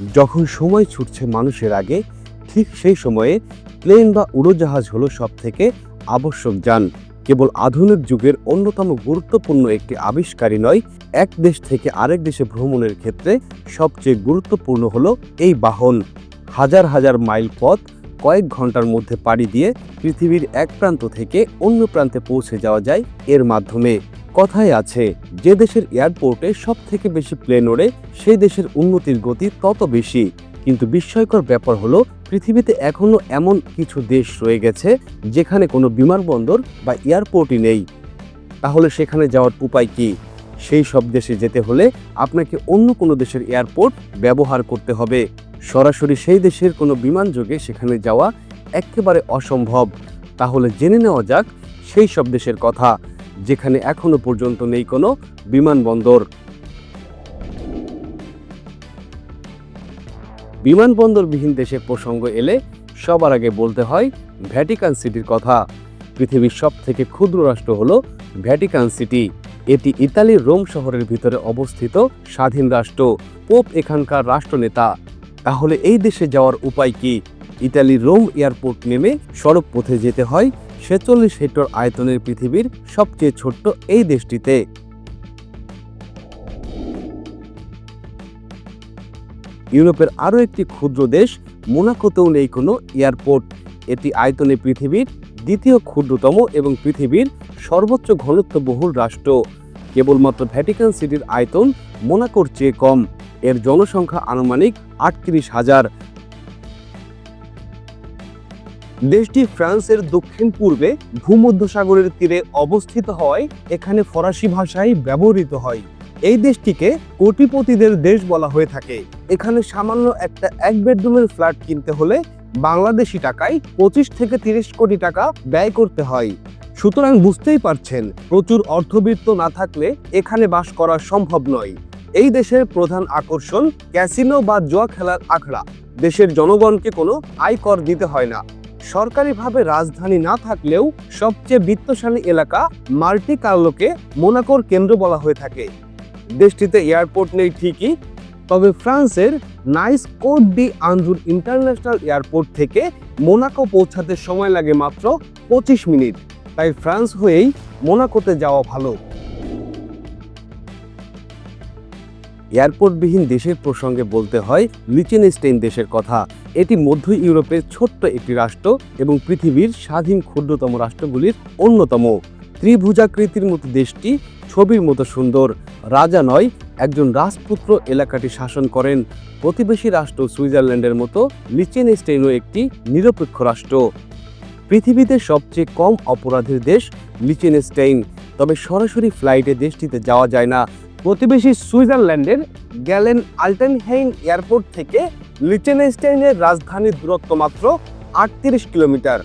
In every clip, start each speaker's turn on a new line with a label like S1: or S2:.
S1: যখন সময় ছুটছে মানুষের আগে, ঠিক সেই সময়ে প্লেন বা উড়োজাহাজ হলো সব থেকে আবশ্যক যান। কেবল আধুনিক যুগের অন্যতম গুরুত্বপূর্ণ একটি আবিষ্কারই নয়, এক দেশ থেকে আরেক দেশে ভ্রমণের ক্ষেত্রে সবচেয়ে গুরুত্বপূর্ণ হলো এই বাহন। হাজার হাজার মাইল পথ কয়েক ঘণ্টার মধ্যে পাড়ি দিয়ে পৃথিবীর এক প্রান্ত থেকে অন্য প্রান্তে পৌঁছে যাওয়া যায় এর মাধ্যমে। কথায় আছে, যে দেশের এয়ারপোর্টে সব থেকে বেশি প্লেন ওড়ে, সেই দেশের উন্নতির গতি তত বেশি। কিন্তু বিস্ময়কর ব্যাপার হলো, পৃথিবীতে এখনও এমন কিছু দেশ রয়ে গেছে, যেখানে কোনো বিমানবন্দর বা এয়ারপোর্টই নেই। তাহলে সেখানে যাওয়ার উপায় কি? সেই সব দেশে যেতে হলে আপনাকে অন্য কোনো দেশের এয়ারপোর্ট ব্যবহার করতে হবে। সরাসরি সেই দেশের কোনো বিমানযোগে সেখানে যাওয়া একেবারে অসম্ভব। তাহলে জেনে নেওয়া যাক, সেই সব দেশের কথা। যেখানে এখনও পর্যন্ত নেই কোনো বিমানবন্দর। বিমানবন্দরবিহীন দেশের প্রসঙ্গ এলে সবার আগে বলতে হয় ভ্যাটিকান সিটির কথা। পৃথিবীর সব থেকে ক্ষুদ্র রাষ্ট্র হল ভ্যাটিকান সিটি। এটি ইতালির রোম শহরের ভিতরে অবস্থিত স্বাধীন রাষ্ট্র, পোপ এখানকার রাষ্ট্রনেতা। তাহলে এই দেশে যাওয়ার উপায় কি? ইতালির রোম এয়ারপোর্ট নেমে সড়ক পথে যেতে হয় ছেচল্লিশ হেক্টর আয়তনের পৃথিবীর সবচেয়ে ছোট্ট এই দেশটিতে। ইউরোপের আরও একটি ক্ষুদ্র দেশ, মোনাকোতেও নেই কোনো এয়ারপোর্ট। এটি আয়তনে পৃথিবীর দ্বিতীয় ক্ষুদ্রতম এবং পৃথিবীর সর্বোচ্চ ঘনত্ববহুল রাষ্ট্র। কেবলমাত্র ভ্যাটিকান সিটির আয়তন মোনাকোর চেয়ে কম। এর জনসংখ্যা আনুমানিক আটত্রিশ হাজার। দেশটি ফ্রান্সের দক্ষিণ পূর্বে ভূমধ্যসাগরের তীরে অবস্থিত হওয়ায় এখানে ফরাসি ভাষাই ব্যবহৃত হয়। এই দেশটিকে কোটিপতিদের দেশ বলা হয়ে থাকে। এখানে সামান্য একটা এক বেডরুমের ফ্ল্যাট কিনতে হলে বাংলাদেশি টাকায় পঁচিশ থেকে তিরিশ কোটি টাকা ব্যয় করতে হয়। সুতরাং বুঝতেই পারছেন, প্রচুর অর্থবিত্ত না থাকলে এখানে বাস করা সম্ভব নয়। এই দেশের প্রধান আকর্ষণ ক্যাসিনো বা জুয়া খেলার আখড়া। দেশের জনগণকে কোনো আয়কর দিতে হয় না। সরকারিভাবে রাজধানী না থাকলেও সবচেয়ে বিত্তশালী এলাকা মাল্টি কার্লোকে মোনাকোর কেন্দ্র বলা হয়ে থাকে। দেশটিতে এয়ারপোর্ট নেই ঠিকই, তবে ফ্রান্সের Nice Cote d'Azur international airport থেকে মোনাকো পৌঁছাতে সময় লাগে মাত্র পঁচিশ মিনিট, তাই ফ্রান্স হয়েই মোনাকোতে যাওয়া ভালো। এয়ারপোর্টবিহীন দেশের প্রসঙ্গে বলতে হয় লিচেনস্টেইন দেশের কথা। এটি মধ্য ইউরোপের ছোট্ট একটি রাষ্ট্র এবং পৃথিবীর স্বাধীন ক্ষুদ্রতম রাষ্ট্রগুলির অন্যতম। ত্রিভুজাকৃতির মতো দেশটি, ছবির মতো সুন্দর। রাজা নয়, একজন রাজপুত্র এলাকাটি শাসন করেন। প্রতিবেশী রাষ্ট্র সুইজারল্যান্ডের মতো লিচেনস্টেইনও একটি নিরপেক্ষ রাষ্ট্র। পৃথিবীতে সবচেয়ে কম অপরাধের দেশ লিচেনস্টেইন। তবে সরাসরি ফ্লাইটে দেশটিতে যাওয়া যায় না। প্রতিবেশী সুইজারল্যান্ডের গ্যালেন আল্টেনহেইম এয়ারপোর্ট থেকে লিচেনস্টেইনের রাজধানীর দূরত্ব মাত্র আটত্রিশ কিলোমিটার।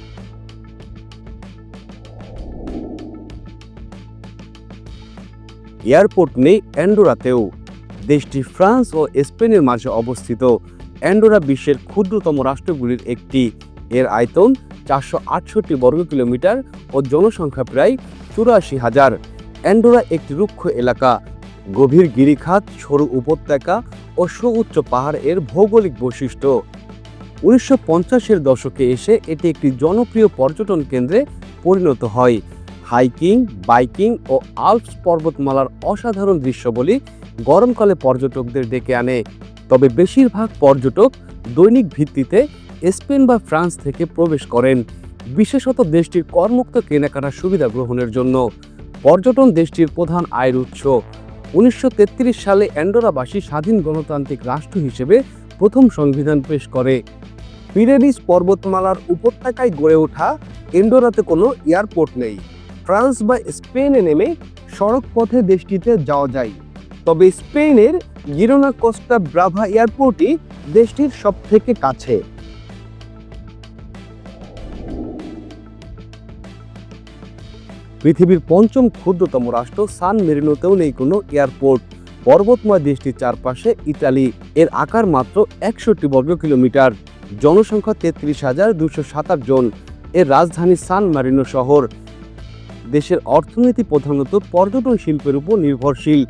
S1: এয়ারপোর্ট নেই অ্যান্ডোরাতেও। দেশটি ফ্রান্স ও স্পেনের মাঝে অবস্থিত। অ্যান্ডোরা বিশ্বের ক্ষুদ্রতম রাষ্ট্রগুলির একটি। এর আয়তন চারশো আটষট্টি বর্গ কিলোমিটার ও জনসংখ্যা প্রায় চুরাশি হাজার। অ্যান্ডোরা একটি রুক্ষ এলাকা। গভীর গিরিখাত, সরু উপত্যকা ও সুউচ্চ পাহাড় এর ভৌগোলিক বৈশিষ্ট্য। উনিশশো পঞ্চাশের দশকে এসে এটি একটি জনপ্রিয় পর্যটন কেন্দ্রে পরিণত হয়। হাইকিং, বাইকিং ও আল্পস পর্বতমালার অসাধারণ দৃশ্যবলী গরমকালে পর্যটকদের ডেকে আনে। তবে বেশিরভাগ পর্যটক দৈনিক ভিত্তিতে স্পেন বা ফ্রান্স থেকে প্রবেশ করেন। বিশেষত দেশটির কর্মুক্ত কেনাকাটার সুবিধা গ্রহণের জন্য। পর্যটন দেশটির প্রধান আয়ের উৎস। উনিশশো তেত্রিশ সালে অ্যান্ডোরাবাসী স্বাধীন গণতান্ত্রিক রাষ্ট্র হিসেবে প্রথম সংবিধান পেশ করে। পিরেনিস পর্বতমালার উপত্যকায় গড়ে ওঠা এন্ডোরাতে কোনো এয়ারপোর্ট নেই। ফ্রান্স বা স্পেনে নেমে সড়ক পথে দেশটিতে যাওয়া যায়। তবে স্পেনের গিরোনা কোস্টা ব্রাভা এয়ারপোর্টই দেশটির সব থেকে কাছে। পৃথিবীর পঞ্চম ক্ষুদ্রতম রাষ্ট্র সান মেরিনোতেও নেই কোনো এয়ারপোর্ট। পর্বতময় দেশটির চারপাশে ইতালি। এর আকার মাত্র একষট্টি বর্গ কিলোমিটার। জনসংখ্যা তেত্রিশ হাজার দুশো সাতাশ জন। এর রাজধানী সান মারিনো শহর। দেশের অর্থনীতি প্রধানত পর্যটন শিল্পের উপর নির্ভরশীল।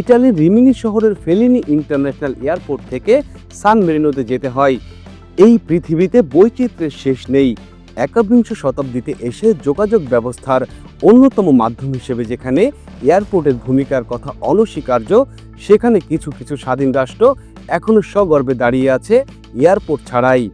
S1: ইটালির রিমিনি শহরের ফেলিনি ইন্টারন্যাশনাল এয়ারপোর্ট থেকে সান মেরিনোতে যেতে হয়। এই পৃথিবীতে বৈচিত্র্যের শেষ নেই। একবিংশ শতাব্দীতে এসে যোগাযোগ ব্যবস্থার অন্যতম মাধ্যম হিসেবে যেখানে এয়ারপোর্টের ভূমিকার কথা অনস্বীকার্য সেখানে কিছু কিছু স্বাধীন রাষ্ট্র এখনও সগর্বে দাঁড়িয়ে আছে এয়ারপোর্ট ছাড়াই।